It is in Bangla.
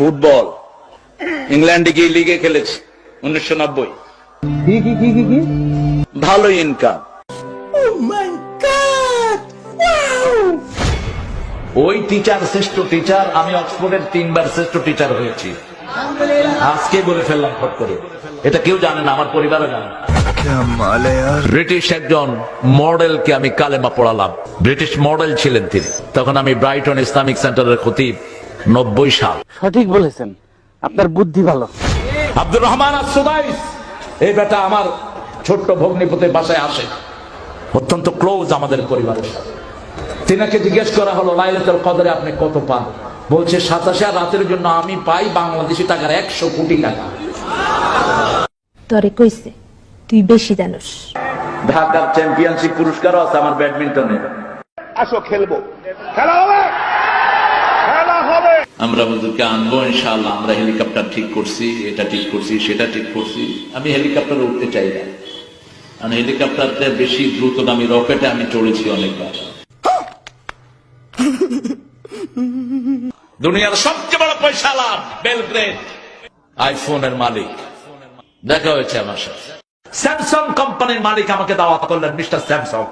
ফুটবল। ইংল্যান্ডে গিয়ে লিগে খেলেছি উনিশশো নব্বই। ভালো ইনকাম ওই টিচার শ্রেষ্ঠ টিচার আমি অক্সফোর্ডের তিনবার শ্রেষ্ঠ টিচার হয়েছি। আজকে বলে ফেললাম ফট করে। এটা কেউ জানে না আমার পরিবারও জানে ব্রিটিশ একজন মডেলকে আমি কালেমা পড়ালাম। ব্রিটিশ মডেল ছিলেন তিনি। তখন আমি ব্রাইটন ইসলামিক সেন্টারের খতিব। নব্বই সাল। সঠিক বলেছেন। আপনার বুদ্ধি ভালো। আব্দুর রহমান আসুদাইস এই বেটা আমার ছোট্ট ভগ্নিপতি বাসায় আসে। অত্যন্ত ক্লোজ আমাদের পরিবারের সাথে। তিনাকে জিজ্ঞেস করা হলো লাইলাতুল কদরে আপনি কত পান? বলছে সাতাশে রাতের জন্য আমি পাই বাংলাদেশি টাকার একশো কোটি টাকা। তরে কইছে তুই বেশি জানোস। ঢাকার চ্যাম্পিয়নশিপ পুরস্কারও আছে আমার ব্যাডমিন্টনে। আসো খেলব। খেলা হবে খেলা হবে? আমরা হুজুরকে আনব, ইনশাআল্লাহ, আমরা হেলিকপ্টার ঠিক করছি, এটা ঠিক করছি, সেটা ঠিক করছি। আমি হেলিকপ্টারে উঠতে চাই না। কারণ হেলিকপ্টারতে বেশি দ্রুতগামী রকেটে আমি চড়েছি অনেকবার। দুনিয়ার সবচেয়ে বড় পয়সা লাভ, বেলগ্রেড। আইফোনের মালিক। দেখা হয়েছে আমার সাথে। স্যামসাং কোম্পানির মালিক আমাকে দাওয়াত করলেন, মিস্টার স্যামসাং।